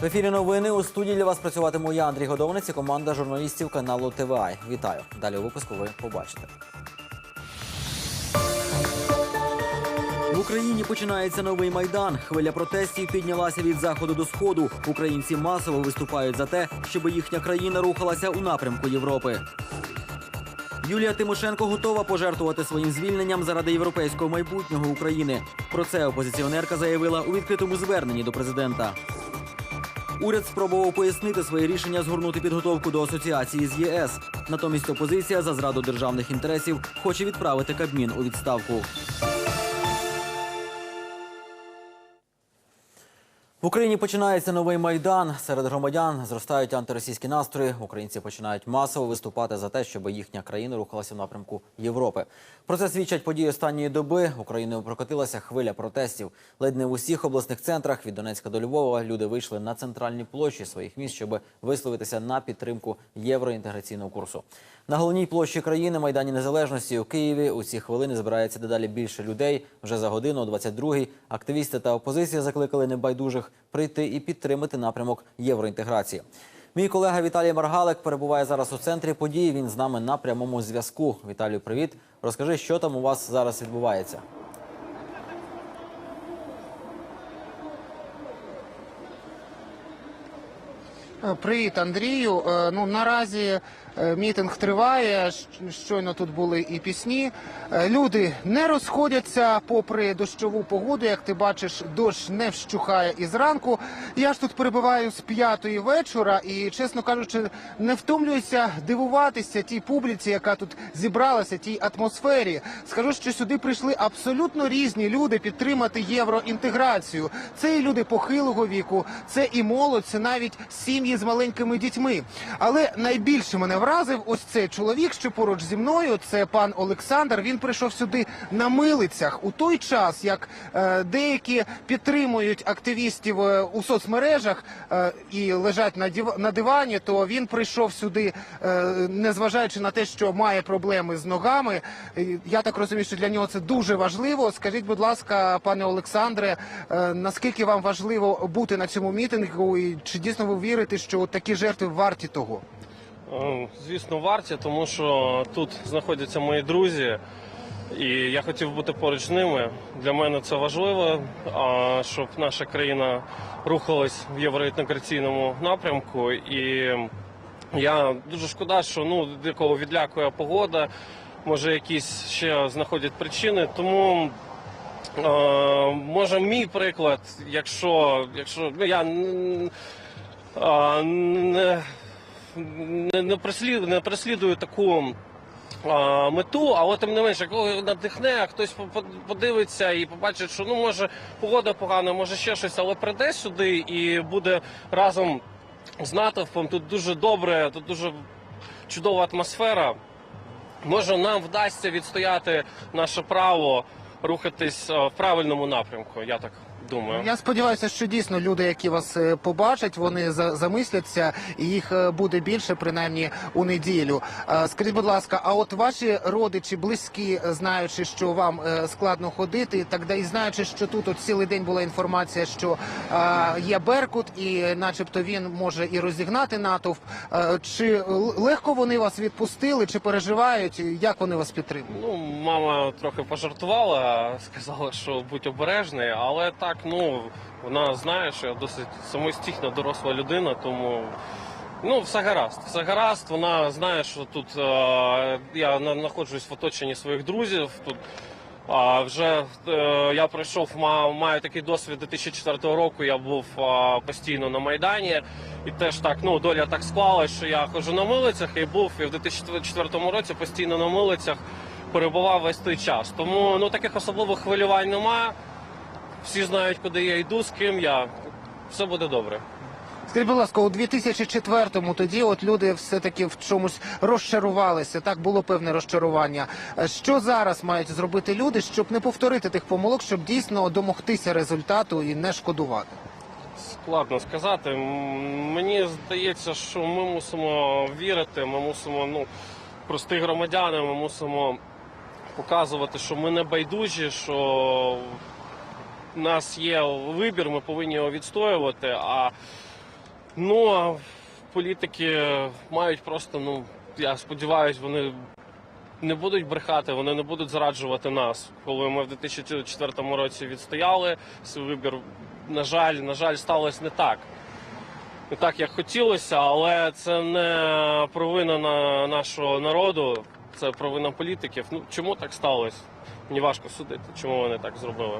В ефірі новини у студії для вас працюватиму я, Андрій Годовниць і команда журналістів каналу ТВА. Вітаю. Далі у випуску ви побачите. В Україні починається новий майдан. Хвиля протестів піднялася від заходу до сходу. Українці масово виступають за те, щоб їхня країна рухалася у напрямку Європи. Юлія Тимошенко готова пожертвувати своїм звільненням заради європейського майбутнього України. Про це опозиціонерка заявила у відкритому зверненні до президента. Уряд спробував пояснити своє рішення згорнути підготовку до асоціації з ЄС. Натомість опозиція за зраду державних інтересів хоче відправити Кабмін у відставку. В Україні починається новий майдан. Серед громадян зростають антиросійські настрої. Українці починають масово виступати за те, щоб їхня країна рухалася в напрямку Європи. Про це свідчать події останньої доби. Україною прокотилася хвиля протестів. Ледь не в усіх обласних центрах від Донецька до Львова люди вийшли на центральні площі своїх міст, щоб висловитися на підтримку євроінтеграційного курсу. На головній площі країни Майдані Незалежності у Києві у ці хвилини збирається дедалі більше людей. Вже за годину, о 22-й, активісти та опозиція закликали небайдужих прийти і підтримати напрямок євроінтеграції. Мій колега Віталій Маргалик перебуває зараз у центрі подій. Він з нами на прямому зв'язку. Віталію, привіт. Розкажи, що там у вас зараз відбувається. Привіт, Андрію. Е, Ну наразі мітинг триває. Щойно тут були і пісні. Е, Люди не розходяться попри дощову погоду. Як ти бачиш, дощ не вщухає і зранку. Я ж тут перебуваю з п'ятої вечора і, чесно кажучи, не втомлююся дивуватися тій публіці, яка тут зібралася, тій атмосфері. Скажу, що сюди прийшли абсолютно різні люди підтримати євроінтеграцію. Це і люди похилого віку, це і молодь, це навіть сім'ї з маленькими дітьми. Але найбільше мене вразив ось цей чоловік, що поруч зі мною. Це пан Олександр. Він прийшов сюди на милицях у той час, як е, деякі підтримують активістів е, у соцмережах е, і лежать на див- на дивані. То він прийшов сюди, е, незважаючи на те, що має проблеми з ногами. Я так розумію, що для нього це дуже важливо. Скажіть, будь ласка, пане Олександре, е, наскільки вам важливо бути на цьому мітингу, і чи дійсно ви вірите, що такі жертви варті того? Е, Звісно, варті, тому що тут знаходяться мої друзі, і я хотів бути поруч з ними. Для мене це важливо, щоб наша країна рухалась в євроінтеграційному напрямку. І я дуже шкода, що ну декого відлякує погода, може якісь ще знаходять причини. Тому е, може мій приклад, якщо, якщо ну я не не, переслідую, не переслідую таку а, мету, але тим не менше, коли надихне, хтось по- по- подивиться і побачить, що ну може погода погана, може ще щось, але прийде сюди і буде разом з натовпом. Тут дуже добре, тут дуже чудова атмосфера. Може, нам вдасться відстояти наше право рухатись в правильному напрямку. Я так думаю. Я сподіваюся, що дійсно люди, які вас е, побачать, вони за- замисляться, і їх е, буде більше, принаймні у неділю. Е, Скажіть, будь ласка, а от ваші родичі, близькі, знаючи, що вам складно ходити, так і знаючи, що тут от цілий день була інформація, що є Беркут, і, начебто, він може і розігнати натовп. Чи легко вони вас відпустили, чи переживають? Як вони вас підтримують? Ну, мама трохи пожартувала, сказала, що будь обережний, але так, ну вона знає, що я досить самостійна доросла людина, тому ну все гаразд. Все гаразд. Вона знає, що тут е, я знаходжусь в оточенні своїх друзів. Тут а вже е, я пройшов, мав, маю такий досвід 2004 року. Я був а, постійно на майдані, і теж так ну доля так склалась, що я ходжу на милицях і був і в 2004 році постійно на милицях перебував весь той час. Тому ну таких особливих хвилювань немає. Всі знають, куди я йду, з ким я. Все буде добре. Скажіть, будь ласка, у 2004-му тоді от люди все-таки в чомусь розчарувалися. Так було певне розчарування. Е, Що зараз мають зробити люди, щоб не повторити тих помилок, щоб дійсно домогтися результату і не шкодувати? Складно сказати. М, Мені здається, що ми мусимо вірити, ми мусимо, ну, прості громадяни, ми мусимо показувати, що ми не байдужі, що у нас є вибір, ми повинні його відстоювати. А Ну а політики мають просто, ну я сподіваюся, вони не будуть брехати, вони не будуть зраджувати нас. Коли ми в 2004 році відстояли свій вибір, на жаль, на жаль, сталося не так. Не так, як хотілося, але це не провина на нашого народу, це провина політиків. Ну чому так сталося? Мені важко судити, чому вони так зробили.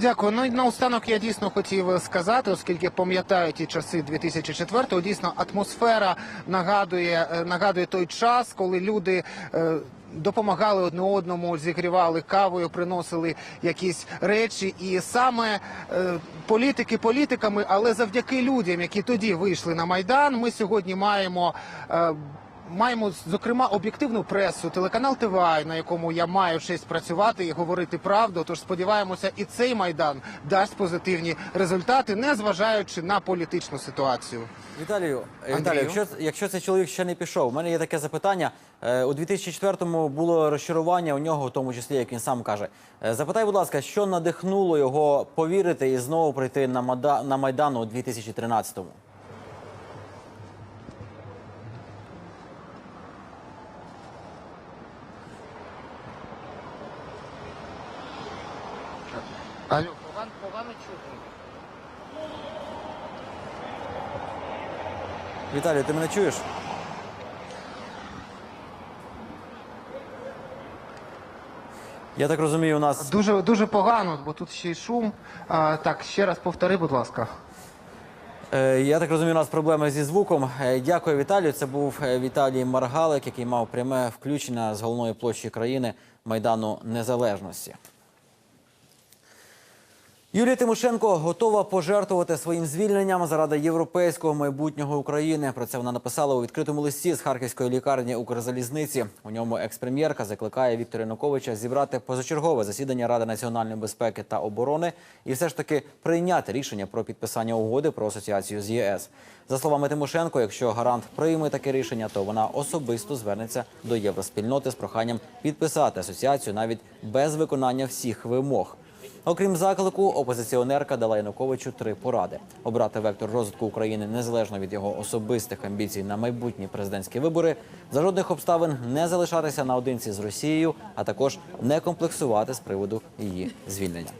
Дякую. Ну і наостанок я дійсно хотів сказати, оскільки пам'ятаю ті часи 2004-го, дійсно атмосфера нагадує, е, нагадує той час, коли люди. е, Допомагали одне одному, зігрівали кавою, приносили якісь речі, і саме е, політики політиками, але завдяки людям, які тоді вийшли на майдан, ми сьогодні маємо. Е, Маємо зокрема об'єктивну пресу, телеканал ТВА, на якому я маю честь працювати і говорити правду. Тож сподіваємося, і цей майдан дасть позитивні результати, не зважаючи на політичну ситуацію. Віталію, е, Віталію, якщо, якщо цей чоловік ще не пішов, у мене є таке запитання. Е, У 2004-му було розчарування у нього, в тому числі, як він сам каже. Е, Запитай, будь ласка, що надихнуло його повірити і знову прийти на Майдан у 2013-му? Алло, погано, погано чути. Віталію, ти мене чуєш? Я так розумію, у нас Дуже дуже погано, бо тут ще й шум. А, так, ще раз повтори, будь ласка. Е, Я так розумію, у нас проблеми зі звуком. Е, Дякую, Віталію. Це був е, Віталій Маргалик, який мав пряме включення з головної площі країни Майдану Незалежності. Юлія Тимошенко готова пожертвувати своїм звільненням заради європейського майбутнього України. Про це вона написала у відкритому листі з харківської лікарні Укрзалізниці. У ньому експрем'єрка закликає Віктора Януковича зібрати позачергове засідання Ради національної безпеки та оборони і все ж таки прийняти рішення про підписання угоди про асоціацію з ЄС. За словами Тимошенко, якщо гарант прийме таке рішення, то вона особисто звернеться до євроспільноти з проханням підписати асоціацію навіть без виконання всіх вимог. Окрім заклику, опозиціонерка дала Януковичу три поради: обрати вектор розвитку України незалежно від його особистих амбіцій на майбутні президентські вибори, за жодних обставин не залишатися наодинці з Росією, а також не комплексувати з приводу її звільнення.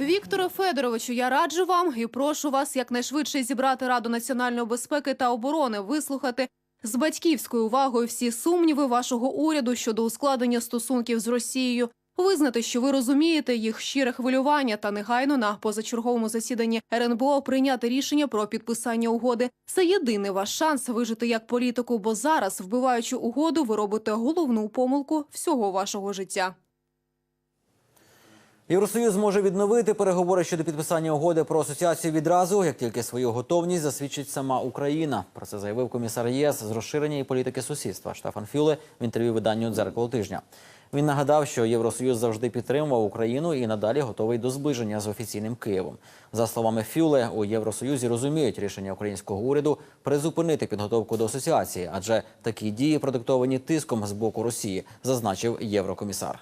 Вікторе Федоровичу, я раджу вам і прошу вас якнайшвидше зібрати Раду національної безпеки та оборони, вислухати з батьківською увагою всі сумніви вашого уряду щодо ускладення стосунків з Росією, визнати, що ви розумієте їх щире хвилювання та негайно на позачерговому засіданні РНБО прийняти рішення про підписання угоди. Це єдиний ваш шанс вижити як політику, бо зараз, вбиваючи угоду, ви робите головну помилку всього вашого життя. Євросоюз може відновити переговори щодо підписання угоди про асоціацію відразу, як тільки свою готовність засвідчить сама Україна. Про це заявив комісар ЄС з розширення і політики сусідства Штефан Фюле в інтерв'ю виданню «Дзеркало тижня. Він нагадав, що Євросоюз завжди підтримував Україну і надалі готовий до зближення з офіційним Києвом. За словами Фюле, у Євросоюзі розуміють рішення українського уряду призупинити підготовку до асоціації, адже такі дії продиктовані тиском з боку Росії, зазначив єврокомісар.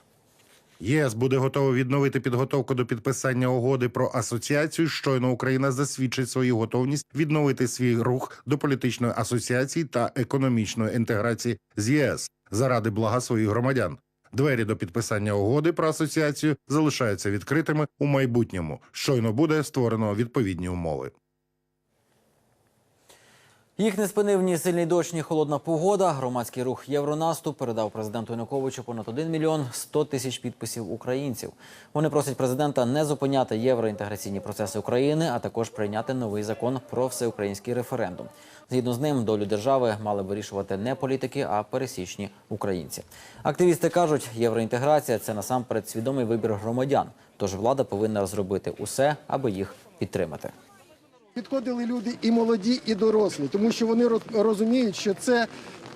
ЄС буде готовий відновити підготовку до підписання угоди про асоціацію. Щойно Україна засвідчить свою готовність відновити свій рух до політичної асоціації та економічної інтеграції з ЄС заради блага своїх громадян. Двері до підписання угоди про асоціацію залишаються відкритими у майбутньому. Щойно буде створено відповідні умови. Їх не спинив ні сильний дощ, ні холодна погода. Громадський рух Євронаступ передав президенту Януковичу понад 1 мільйон 100 тисяч підписів українців. Вони просять президента не зупиняти євроінтеграційні процеси України, а також прийняти новий закон про всеукраїнський референдум. Згідно з ним, долю держави мали вирішувати не політики, а пересічні українці. Активісти кажуть, євроінтеграція це насамперед свідомий вибір громадян. Тож влада повинна зробити усе, аби їх підтримати. Підходили люди і молоді, і дорослі, тому що вони розуміють, що це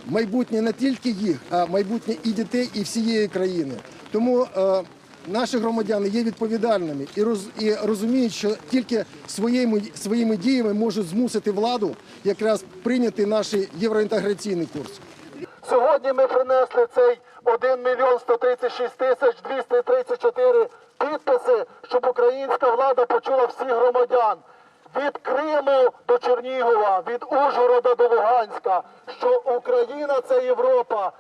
майбутнє не тільки їх, а майбутнє і дітей, і всієї країни. Тому е, наші громадяни є відповідальними і, роз, і розуміють, що тільки своїми, своїми діями можуть змусити владу якраз прийняти наш євроінтеграційний курс. Сьогодні ми принесли цей 1 мільйон 136 тисяч 234 підписи, щоб українська влада почула всіх громадян. Від Криму до Чернігова, від Ужгорода до Луганська, що Україна це Європа.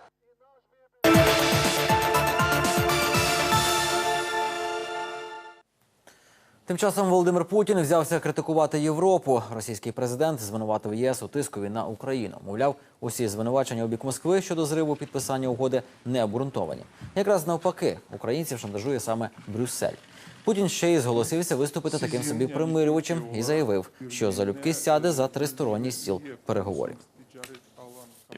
Тим часом Володимир Путін взявся критикувати Європу. Російський президент звинуватив ЄС у тискові на Україну. Мовляв, усі звинувачення у бік Москви щодо зриву підписання угоди не обґрунтовані. Якраз навпаки, українців шантажує саме Брюссель. Путін ще й зголосився виступити таким собі примирювачем і заявив, що залюбки сяде за тристоронній стіл переговорів.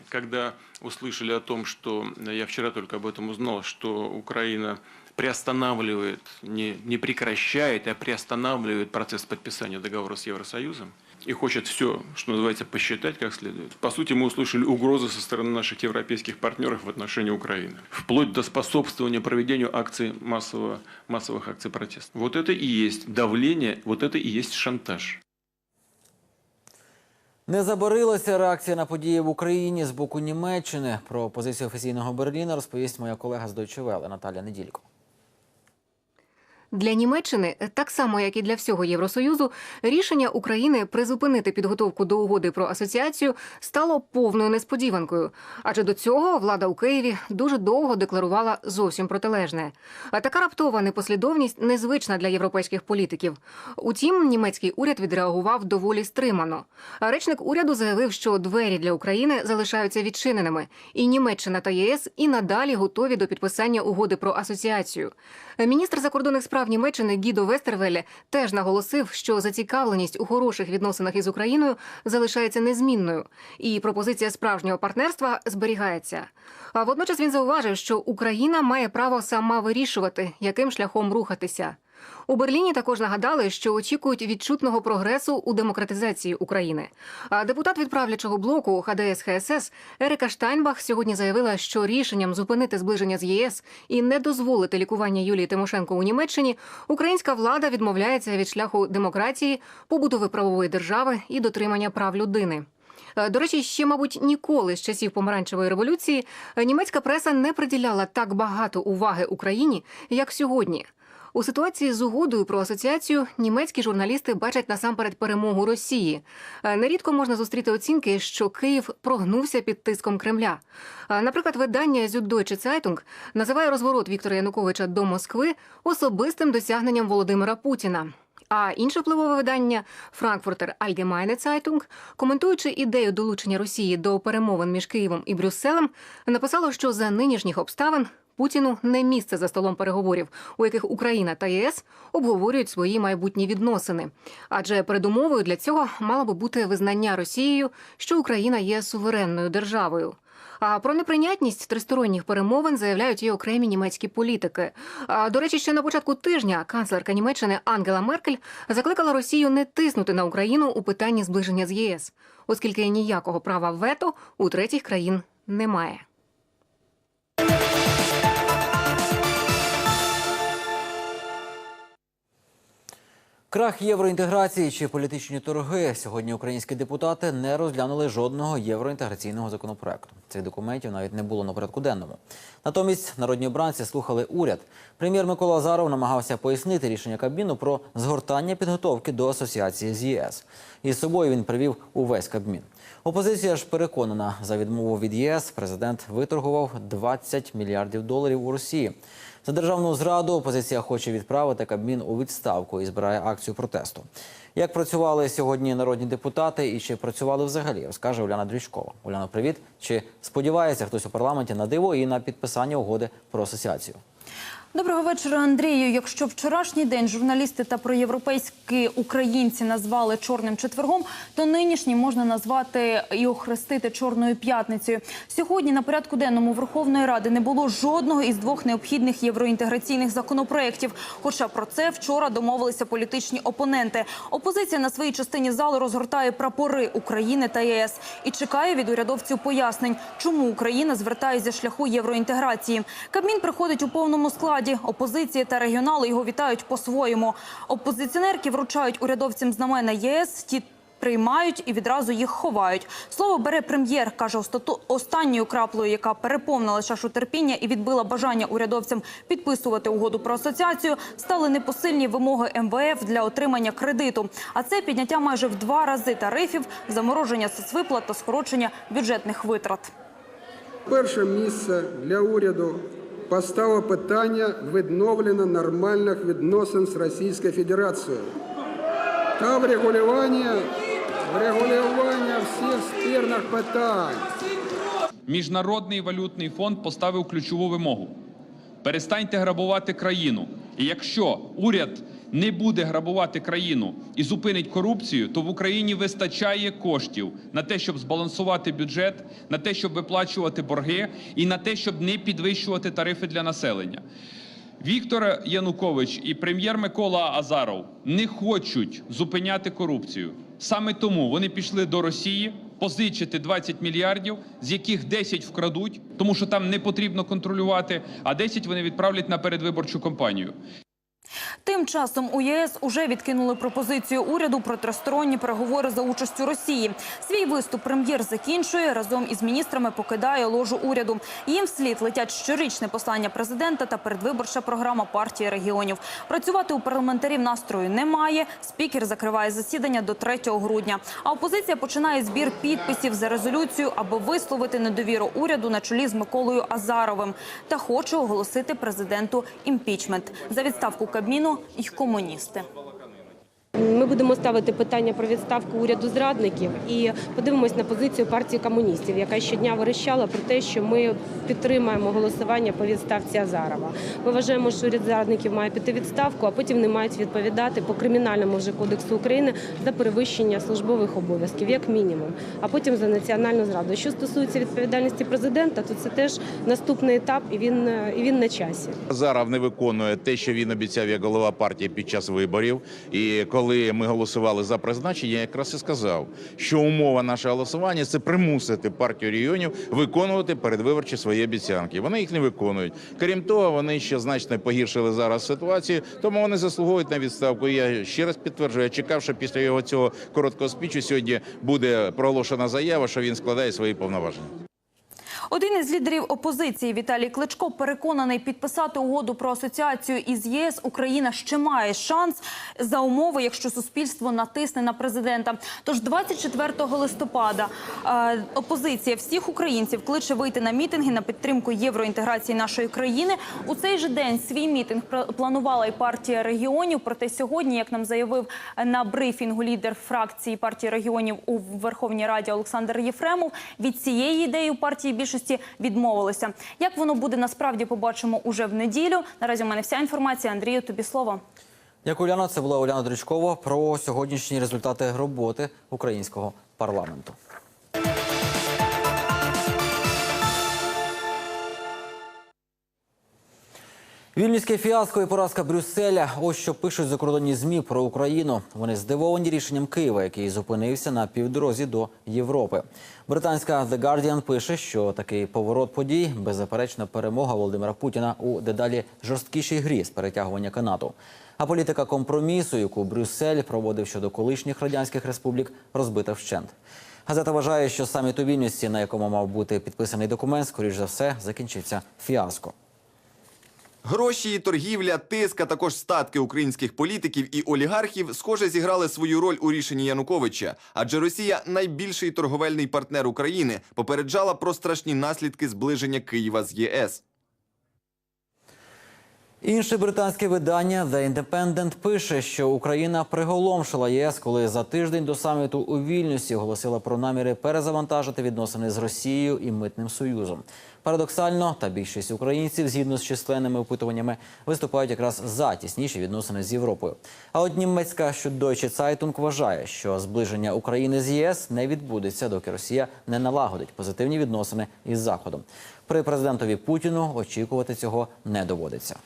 Когда услышали о том, что я вчера только об этом узнал, что Украина приостанавливает, не, не прекращает, а приостанавливает процесс подписания договора с Евросоюзом и хочет все, что называется, посчитать как следует. По сути, мы услышали угрозы со стороны наших европейских партнеров в отношении Украины, вплоть до способствования проведению акций массового, массовых акций протеста. Вот это и есть давление, вот это и есть шантаж. Не забарилася реакція на події в Україні з боку Німеччини. Про позицію офіційного Берліна розповість моя колега з Deutsche Welle Наталя Неділько. Для Німеччини, так само як і для всього Євросоюзу, рішення України призупинити підготовку до угоди про асоціацію стало повною несподіванкою. Адже до цього влада у Києві дуже довго декларувала зовсім протилежне. А така раптова непослідовність незвична для європейських політиків. Утім, німецький уряд відреагував доволі стримано. Речник уряду заявив, що двері для України залишаються відчиненими, і Німеччина та ЄС і надалі готові до підписання угоди про асоціацію. Міністр закордонних справ Німеччини Гідо Вестервеле теж наголосив, що зацікавленість у хороших відносинах із Україною залишається незмінною, і пропозиція справжнього партнерства зберігається. А водночас він зауважив, що Україна має право сама вирішувати, яким шляхом рухатися. У Берліні також нагадали, що очікують відчутного прогресу у демократизації України. А депутат від правлячого блоку ХДС ХСС Ерика Штайнбах сьогодні заявила, що рішенням зупинити зближення з ЄС і не дозволити лікування Юлії Тимошенко у Німеччині українська влада відмовляється від шляху демократії, побудови правової держави і дотримання прав людини. Е, До речі, ще, мабуть, ніколи з часів помаранчевої революції німецька преса не приділяла так багато уваги Україні, як сьогодні. У ситуації з угодою про асоціацію німецькі журналісти бачать насамперед перемогу Росії. Е, Нерідко можна зустріти оцінки, що Київ прогнувся під тиском Кремля. Е, Наприклад, видання Süddeutsche Zeitung називає розворот Віктора Януковича до Москви особистим досягненням Володимира Путіна. А інше впливове видання Frankfurter Allgemeine Zeitung, коментуючи ідею долучення Росії до перемовин між Києвом і Брюсселем, написало, що за нинішніх обставин Путіну не місце за столом переговорів, у яких Україна та ЄС обговорюють свої майбутні відносини. Адже передумовою для цього мало би бути визнання Росією, що Україна є суверенною державою. А про неприйнятність тристоронніх перемовин заявляють і окремі німецькі політики. А до речі, ще на початку тижня канцлерка Німеччини Ангела Меркель закликала Росію не тиснути на Україну у питанні зближення з ЄС, оскільки ніякого права вето у третіх країн немає. Крах євроінтеграції чи політичні торги сьогодні українські депутати не розглянули жодного євроінтеграційного законопроекту. Цих документів навіть не було на порядку денному. Натомість народні обранці слухали уряд. Прем'єр Микола Азаров намагався пояснити рішення Кабміну про згортання підготовки до асоціації з ЄС. Із собою він привів увесь Кабмін. Опозиція ж переконана, за відмову від ЄС президент виторгував 20 мільярдів доларів у Росії. За державну зраду опозиція хоче відправити Кабмін у відставку і збирає акцію протесту. Як працювали сьогодні народні депутати і чи працювали взагалі, розкаже Уляна Дрючкова. Уляна, привіт. Чи сподівається хтось у парламенті на диво і на підписання угоди про асоціацію? Доброго вечора, Андрію. Якщо вчорашній день журналісти та проєвропейські українці назвали чорним четвергом, то нинішній можна назвати і охрестити чорною п'ятницею. Сьогодні на порядку денному Верховної Ради не було жодного із двох необхідних євроінтеграційних законопроєктів. Хоча про це вчора домовилися політичні опоненти. Опозиція на своїй частині залу розгортає прапори України та ЄС і чекає від урядовців пояснень, чому Україна звертає зі шляху євроінтеграції. Кабмін приходить у повному складі. Опозиція та регіонали його вітають по-своєму. Опозиціонерки вручають урядовцям знамена ЄС. Ті приймають і відразу їх ховають. Слово бере прем'єр, каже, останньою краплею, яка переповнила чашу терпіння і відбила бажання урядовцям підписувати угоду про асоціацію, стали непосильні вимоги МВФ для отримання кредиту. А це підняття майже в два рази тарифів, замороження соцвиплат та скорочення бюджетних витрат. Перше місце для уряду постало питання відновлення нормальних відносин з Російською Федерацією та врегулювання, врегулювання всіх спірних питань. Міжнародний валютний фонд поставив ключову вимогу: перестаньте грабувати країну. І якщо уряд не буде грабувати країну і зупинить корупцію, то в Україні вистачає коштів на те, щоб збалансувати бюджет, на те, щоб виплачувати борги, і на те, щоб не підвищувати тарифи для населення. Віктор Янукович і прем'єр Микола Азаров не хочуть зупиняти корупцію. Саме тому вони пішли до Росії позичити 20 мільярдів, з яких 10 вкрадуть, тому що там не потрібно контролювати, а 10 вони відправлять на передвиборчу кампанію. Тим часом у ЄС уже відкинули пропозицію уряду про тристоронні переговори за участю Росії. Свій виступ прем'єр закінчує разом із міністрами покидає ложу уряду. Їм вслід летять щорічне послання президента та передвиборча програма партії регіонів. Працювати у парламентарів настрою немає. Спікер закриває засідання до 3 грудня. А опозиція починає збір підписів за резолюцію, аби висловити недовіру уряду на чолі з Миколою Азаровим та хоче оголосити президенту імпічмент за відставку Кабміну і комуністи. Ми будемо ставити питання про відставку уряду зрадників і подивимось на позицію партії комуністів, яка щодня верещала про те, що ми підтримаємо голосування по відставці Азарова. Ми вважаємо, що уряд зрадників має піти відставку, а потім не мають відповідати по кримінальному вже кодексу України за перевищення службових обов'язків, як мінімум, а потім за національну зраду. Що стосується відповідальності президента, то це теж наступний етап, і він і він на часі. Азаров не виконує те, що він обіцяв як голова партії під час виборів. І коли ми голосували за призначення, я якраз і сказав, що умова нашого голосування це примусити партію регіонів виконувати передвиборчі свої обіцянки. Вони їх не виконують. Крім того, вони ще значно погіршили зараз ситуацію, тому вони заслуговують на відставку. Я ще раз підтверджую, я чекав, що після його цього короткого спічу сьогодні буде проголошена заява, що він складає свої повноваження. Один із лідерів опозиції Віталій Кличко переконаний підписати угоду про асоціацію із ЄС. Україна ще має шанс за умови, якщо суспільство натисне на президента. Тож 24 листопада е, опозиція всіх українців кличе вийти на мітинги на підтримку євроінтеграції нашої країни. У цей же день свій мітинг планувала і партія регіонів. Проте сьогодні, як нам заявив на брифінгу лідер фракції партії регіонів у Верховній Раді Олександр Єфремов, від цієї ідеї партії більшості відмовилися. Як воно буде насправді, побачимо уже в неділю. Наразі у мене вся інформація. Андрію, тобі слово. Дякую, Уляна. Це була Уляна Дричкова про сьогоднішні результати роботи українського парламенту. Вільнюське фіаско і поразка Брюсселя. Ось що пишуть закордонні змі про Україну. Вони здивовані рішенням Києва, який зупинився на півдорозі до Європи. Британська The Guardian пише, що такий поворот подій беззаперечна перемога Володимира Путіна у дедалі жорсткішій грі з перетягування канату. А політика компромісу, яку Брюссель проводив щодо колишніх радянських республік, розбита вщент. Газета вважає, що саміт у Вільнюсі, на якому мав бути підписаний документ, скоріш за все закінчився фіаско. Гроші, торгівля, тиск, а також статки українських політиків і олігархів, схоже, зіграли свою роль у рішенні Януковича. Адже Росія, найбільший торговельний партнер України, попереджала про страшні наслідки зближення Києва з ЄС. Інше британське видання The Independent пише, що Україна приголомшила ЄС, коли за тиждень до саміту у Вільнюсі оголосила про наміри перезавантажити відносини з Росією і митним союзом. Парадоксально, та більшість українців, згідно з численними опитуваннями, виступають якраз за тісніші відносини з Європою. А от німецька щодойче Цайтунг вважає, що зближення України з ЄС не відбудеться, доки Росія не налагодить позитивні відносини із Заходом. При президентові Путіну очікувати цього не доводиться.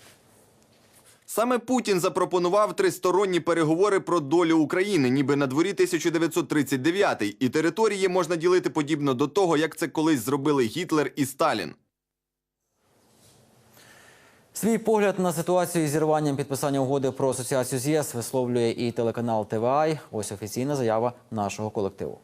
Саме Путін запропонував тристоронні переговори про долю України, ніби на дворі 1939 і території можна ділити подібно до того, як це колись зробили Гітлер і Сталін. Свій погляд на ситуацію із зірванням підписання угоди про асоціацію з ЄС висловлює і телеканал ТВАЙ. Ось офіційна заява нашого колективу.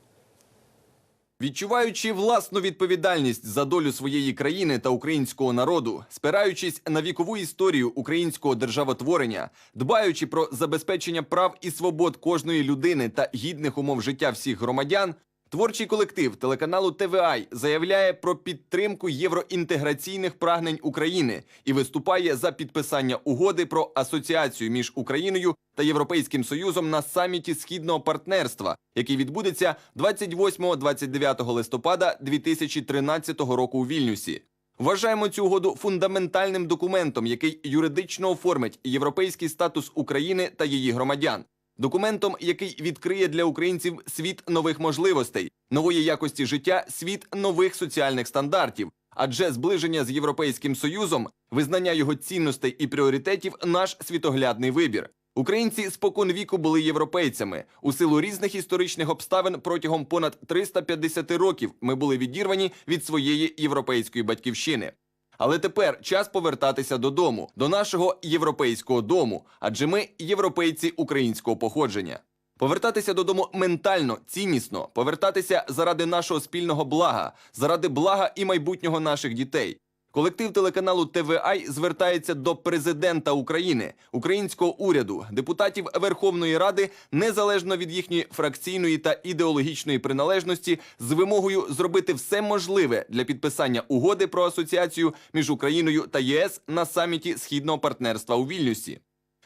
Відчуваючи власну відповідальність за долю своєї країни та українського народу, спираючись на вікову історію українського державотворення, дбаючи про забезпечення прав і свобод кожної людини та гідних умов життя всіх громадян, творчий колектив телеканалу ТВАЙ заявляє про підтримку євроінтеграційних прагнень України і виступає за підписання угоди про асоціацію між Україною та Європейським Союзом на саміті східного партнерства, який відбудеться 28-29 листопада 2013 року у Вільнюсі. Вважаємо цю угоду фундаментальним документом, який юридично оформить європейський статус України та її громадян. Документом, який відкриє для українців світ нових можливостей, нової якості життя, світ нових соціальних стандартів. Адже зближення з Європейським Союзом, визнання його цінностей і пріоритетів наш світоглядний вибір. Українці спокон віку були європейцями. У силу різних історичних обставин протягом понад 350 років ми були відірвані від своєї європейської батьківщини. Але тепер час повертатися додому, до нашого європейського дому, адже ми європейці українського походження. Повертатися додому ментально, ціннісно, повертатися заради нашого спільного блага, заради блага і майбутнього наших дітей. Колектив телеканалу ТВАЙ звертається до президента України, українського уряду, депутатів Верховної Ради, незалежно від їхньої фракційної та ідеологічної приналежності, з вимогою зробити все можливе для підписання угоди про асоціацію між Україною та ЄС на саміті східного партнерства у Вільнюсі.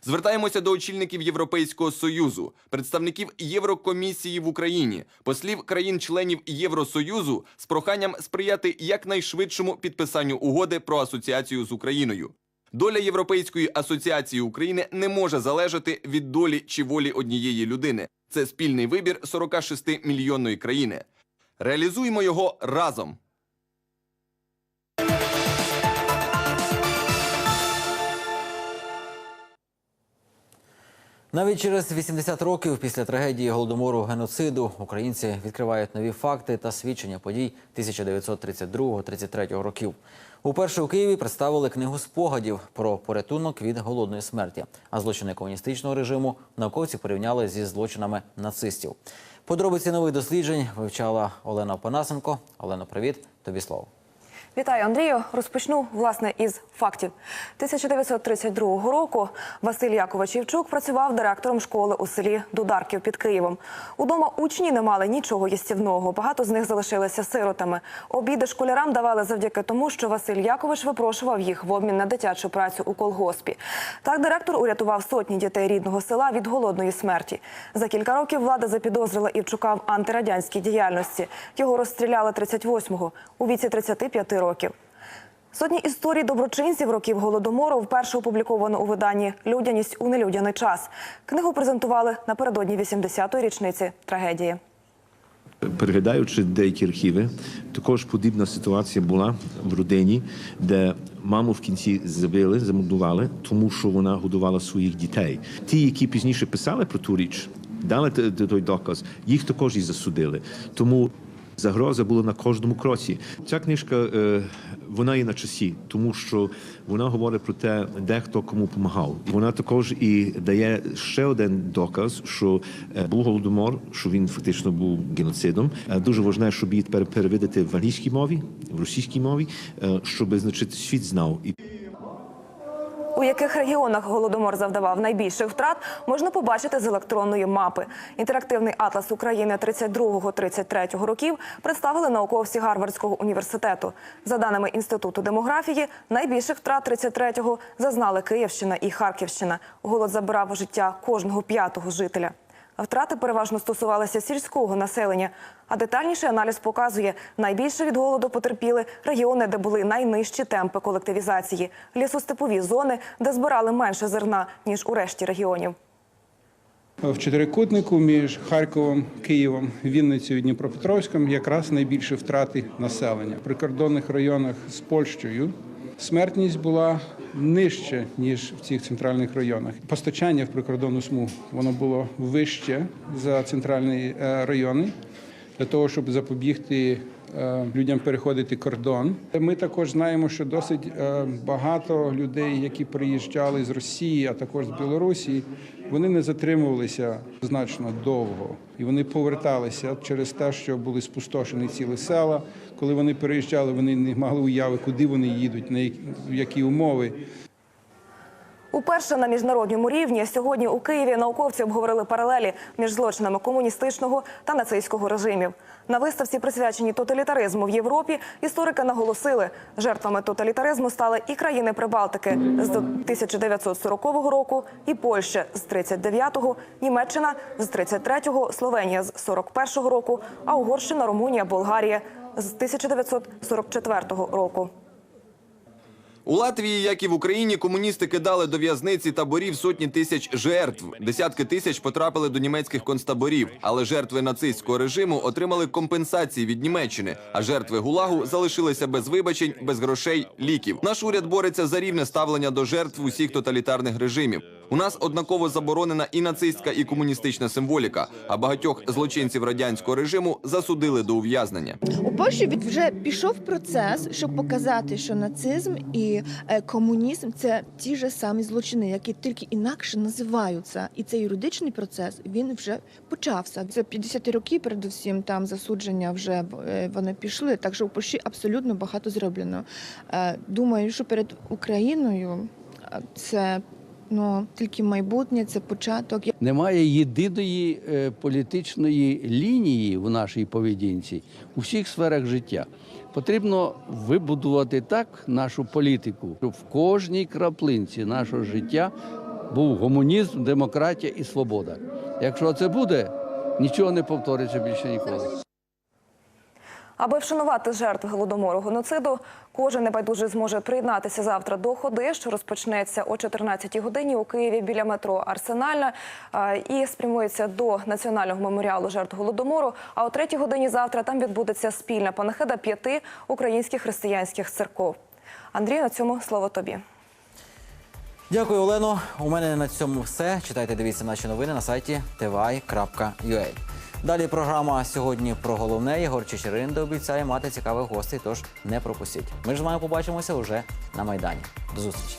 Звертаємося до очільників Європейського союзу, представників Єврокомісії в Україні, послів країн-членів Євросоюзу з проханням сприяти якнайшвидшому підписанню угоди про асоціацію з Україною. Доля Європейської асоціації України не може залежати від долі чи волі однієї людини. Це спільний вибір 46 мільйонної країни. Реалізуємо його разом. Навіть через 80 років після трагедії голодомору геноциду українці відкривають нові факти та свідчення подій 1932-33 років. Уперше у Києві представили книгу спогадів про порятунок від голодної смерті. А злочини комуністичного режиму науковці порівняли зі злочинами нацистів. Подробиці нових досліджень вивчала Олена Панасенко. Олено, привіт, тобі слово. Вітаю, Андрію. Розпочну власне із фактів. 1932 року Василь Якович Євчук працював директором школи у селі Дударків під Києвом. Удома учні не мали нічого їстівного. Багато з них залишилися сиротами. Обіди школярам давали завдяки тому, що Василь Якович випрошував їх в обмін на дитячу працю у колгоспі. Так директор урятував сотні дітей рідного села від голодної смерті. За кілька років влада запідозрила Івчука в антирадянській діяльності. Його розстріляли 38-го у віці 35 років. Сотні історій доброчинців років голодомору вперше опубліковано у виданні Людяність у нелюдяний час. Книгу презентували напередодні 80-ї річниці трагедії. Переглядаючи деякі архіви, також подібна ситуація була в родині, де маму в кінці забили, замордували, тому що вона годувала своїх дітей. Ті, які пізніше писали про ту річ, дали той доказ, їх також і засудили. Тому загроза була на кожному кроці. Ця книжка е, вона є на часі, тому що вона говорить про те, де хто кому допомагав. Вона також і дає ще один доказ, що е, був голодомор, що він фактично був геноцидом. Е, Дуже важливо, щоб її тепер перевидати в англійській мові, в російській мові, щоб значить світ знав. У яких регіонах голодомор завдавав найбільших втрат, можна побачити з електронної мапи. Інтерактивний атлас України 32-33 років представили науковці Гарвардського університету. За даними інституту демографії, найбільших втрат 33-го зазнали Київщина і Харківщина. Голод забирав життя кожного п'ятого жителя. Втрати переважно стосувалися сільського населення. А детальніший аналіз показує, найбільше від голоду потерпіли регіони, де були найнижчі темпи колективізації, лісостепові зони, де збирали менше зерна ніж у решті регіонів. В чотирикутнику між Харковом, Києвом, Вінницею і Дніпропетровськом якраз найбільші втрати населення. В прикордонних районах з Польщею смертність була нижче, ніж в цих центральних районах. Постачання в прикордонну смугу воно було вище за центральні е, райони. для того, щоб запобігти людям переходити кордон. Ми також знаємо, що досить е, багато людей, які приїжджали з Росії, а також з Білорусі, вони не затримувалися значно довго, і вони поверталися через те, що були спустошені цілі села. Коли вони переїжджали, вони не мали уяви, куди вони їдуть, на які, умови. Уперше на міжнародному рівні сьогодні у Києві науковці обговорили паралелі між злочинами комуністичного та нацистського режимів. На виставці, присвяченій тоталітаризму в Європі, історики наголосили, жертвами тоталітаризму стали і країни Прибалтики з 1940 року, і Польща з 39-го, Німеччина з 33-го, Словенія з 41-го року, а Угорщина, Румунія, Болгарія з 1944 року. У Латвії, як і в Україні, комуністи кидали до в'язниці таборів сотні тисяч жертв. Десятки тисяч потрапили до німецьких концтаборів. Але жертви нацистського режиму отримали компенсації від Німеччини. А жертви гулагу залишилися без вибачень, без грошей, ліків. Наш уряд бореться за рівне ставлення до жертв усіх тоталітарних режимів. У нас однаково заборонена і нацистська, і комуністична символіка. А багатьох злочинців радянського режиму засудили до ув'язнення. У Польщі вже пішов процес, щоб показати, що нацизм і е, комунізм це ті ж самі злочини, які тільки інакше називаються. І цей юридичний процес він вже почався. За 50 років, передусім, там засудження вже е, вони пішли. Так що у Польщі абсолютно багато зроблено. Е, Думаю, що перед Україною це ну тільки майбутнє, це початок. Немає єдиної е, політичної лінії в нашій поведінці у всіх сферах життя. Потрібно вибудувати так нашу політику, щоб в кожній краплинці нашого життя був гуманізм, демократія і свобода. Якщо це буде, нічого не повториться більше ніколи. Аби вшанувати жертв голодомору геноциду, кожен небайдужий зможе приєднатися завтра до ходи, що розпочнеться о 14-й годині у Києві біля метро Арсенальна і спрямується до національного меморіалу жертв голодомору. А о 3-й годині завтра там відбудеться спільна панахида п'яти українських християнських церков. Андрій, на цьому слово тобі. Дякую, Олено. У мене на цьому все. Читайте, дивіться наші новини на сайті tvi.ua. Далі програма сьогодні про головне. Єгор Чечеринда обіцяє мати цікавих гостей, тож не пропустіть. Ми ж з вами побачимося вже на Майдані. До зустрічі.